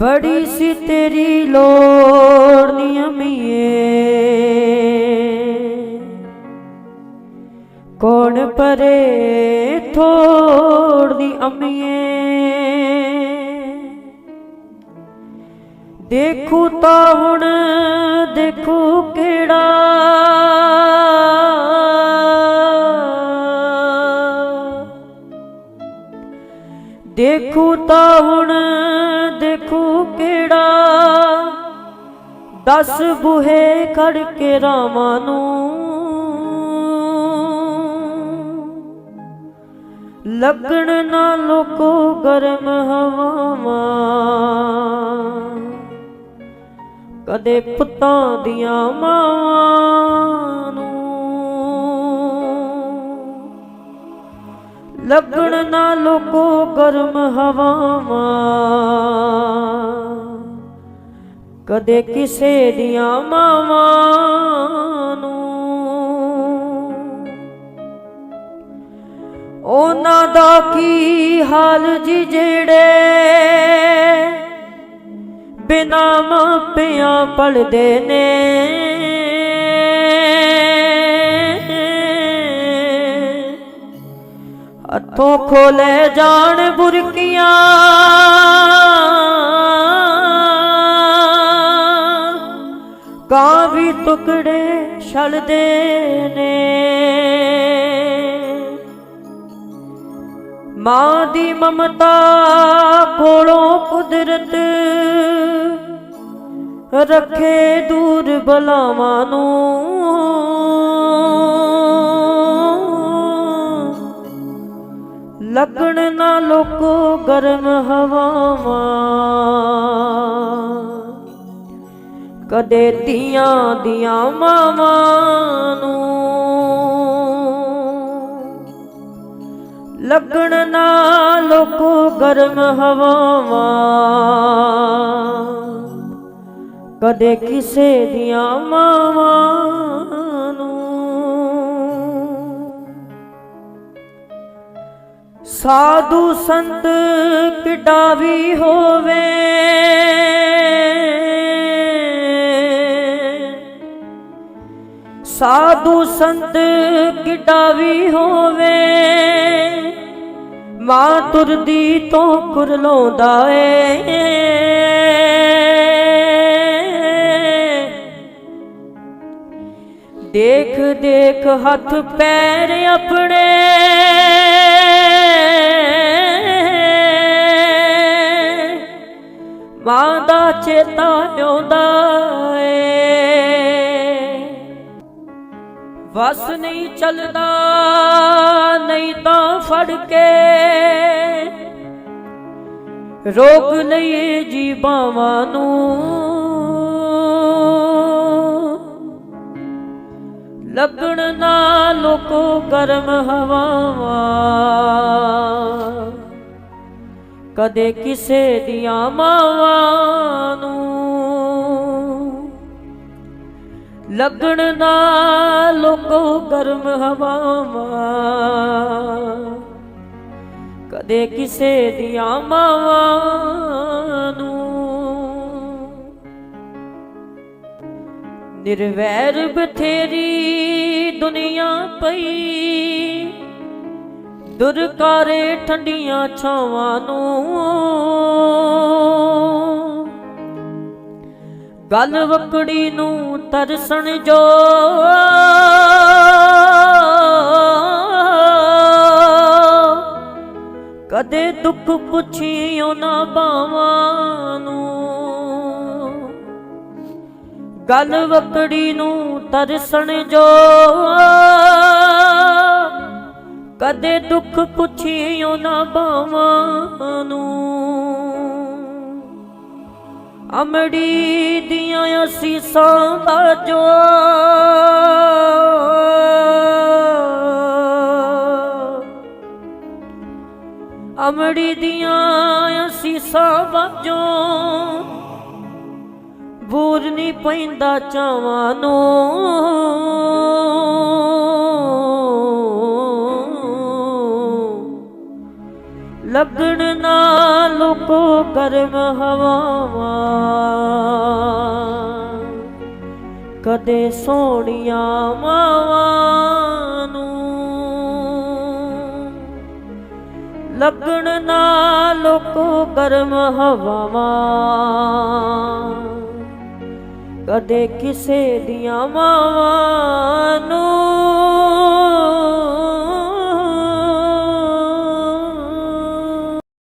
ਬੜੀ ਸੀ ਤੇਰੀ ਲੋੜ ਨੀ ਅਮੀਏ। ਪਰੇ ਥੋੜ ਦੀ ਅਮੀਏ। ਦੇਖੂ ਤਾਂ ਹੁਣ, ਦੇਖੂ ਕਿਹੜਾ। ਦੇਖੂ ਤਾਂ ਹੁਣ ਦੇਖੂ ਦਸ ਬੁਹੇ ਖੜ ਕੇ ਰਾਵਾਂ ਨੂੰ। ਲੱਗਣ ਨਾ ਲੋਕੋ ਗਰਮ ਹਵਾਵਾਂ। ਕਦੇ ਪੁੱਤਾਂ ਦੀਆਂ ਮਾਵਾਂ। ਲੱਗਣ ਨਾ ਲੋਕੋ ਗਰਮ ਹਵਾਵਾਂ। ਕਦੇ ਕਿਸੇ ਦੀਆਂ ਮਾਵਾਂ ਨੂੰ। ਉਹਨਾਂ ਦਾ ਕੀ ਹਾਲ ਜੀ ਜਿਹੜੇ ਬਿਨਾ ਮਾਪਿਆਂ ਪਲਦੇ ਨੇ? ਹੱਥੋਂ ਖੋਲੇ ਜਾਣ ਬੁਰਕੀਆਂ। ਕਾਂ ਵੀ ਟੁਕੜੇ ਛਲਦੇ ਨੇ। ਮਾਂ ਦੀ ਮਮਤਾ ਕੋਲੋਂ ਕੁਦਰਤ ਰੱਖੇ ਦੂਰ ਬਲਾਵਾਂ ਨੂੰ। ਲੋਕੋ ਗਰਮ ਹਵਾਵਾਂ। ਕਦੇ ਧੀਆਂ ਦੀਆਂ ਮਾਵਾਂ ਨੂੰ। ਲੱਗਣ ਨਾ ਲੋਕੋ ਗਰਮ ਹਵਾਵਾਂ। ਕਦੇ ਕਿਸੇ ਦੀਆਂ ਮਾਵਾਂ ਸਾਧੂ ਸੰਤ ਕਿੱਡਾ ਵੀ ਹੋਵੇ। ਸਾਧੂ ਸੰਤ ਕਿੱਡਾ ਵੀ ਹੋਵੇ। ਮਾਂ ਤੁਰਦੀ ਤੋਂ ਕੁਰਲਾਉਂਦਾ ਏ। ਦੇਖ ਦੇਖ ਹੱਥ ਪੈਰ ਆਪਣੇ। ਚੇਤਾ ਆਉਂਦਾ ਏ। ਵਸ ਨਹੀਂ ਚੱਲਦਾ, ਨਹੀਂ ਤਾਂ ਫੜ ਕੇ। ਰੋਕ ਲਈਏ ਜੀ ਬਾਵਾਂ ਨੂੰ। ਲੱਗਣ ਨਾ ਲੋਕੋ ਗਰਮ ਹਵਾਵਾਂ। ਕਦੇ ਕਿਸੇ ਦੀਆਂ ਮਾਵਾਂ ਨੂੰ। ਲੱਗਣ ਨਾ ਲੋਕੋ ਗਰਮ ਹਵਾਵਾਂ। ਕਦੇ ਕਿਸੇ ਦੀਆਂ ਮਾਵਾਂ ਨੂੰ। ਨਿਰਵੈਰ ਬਥੇਰੀ ਦੁਨੀਆ ਪਈ। ਦੁਰਕਾਰੇ ਠੰਡੀਆਂ ਛਾਵਾਂ ਨੂੰ। ਗੱਲ ਵਕੜੀ ਨੂੰ ਤਰਸਣ ਜੋ। ਕਦੇ ਦੁੱਖ ਪੁੱਛੀ ਨਾ ਬਾਵਾਂ ਨੂੰ। ਗੱਲ ਵਕੜੀ ਨੂੰ ਤਰਸਣ ਜੋ। ਕਦੇ ਦੁੱਖ ਪੁੱਛੀ ਉਹਨਾਂ ਬਾਵਾਂ ਨੂੰ। ਅਮੜੀ ਦੀਆਂ ਅਸੀਸਾਂ ਦਾ ਅਮੜੀ ਦੀਆਂ ਅਸੀਸਾਂ ਵਾਜੋ ਬੂਰ ਨਹੀਂ ਪੈਂਦਾ ਚਾਵਾਂ ਨੂੰ। ਲਗਣ ਨਾ ਲੋਕੋ ਕਰਮ ਹਵਾਵਾਂ। ਕਦੇ ਸੋਹਣੀਆਂ ਮਾਵਾਂ ਨੂੰ ਲਗਣ ਨਾ ਲੋਕੋ ਕਰਮ ਹਵਾਵਾਂ। ਕਦੇ ਕਿਸੇ ਦੀਆਂ ਮਾਵਾਂ ਨੂੰ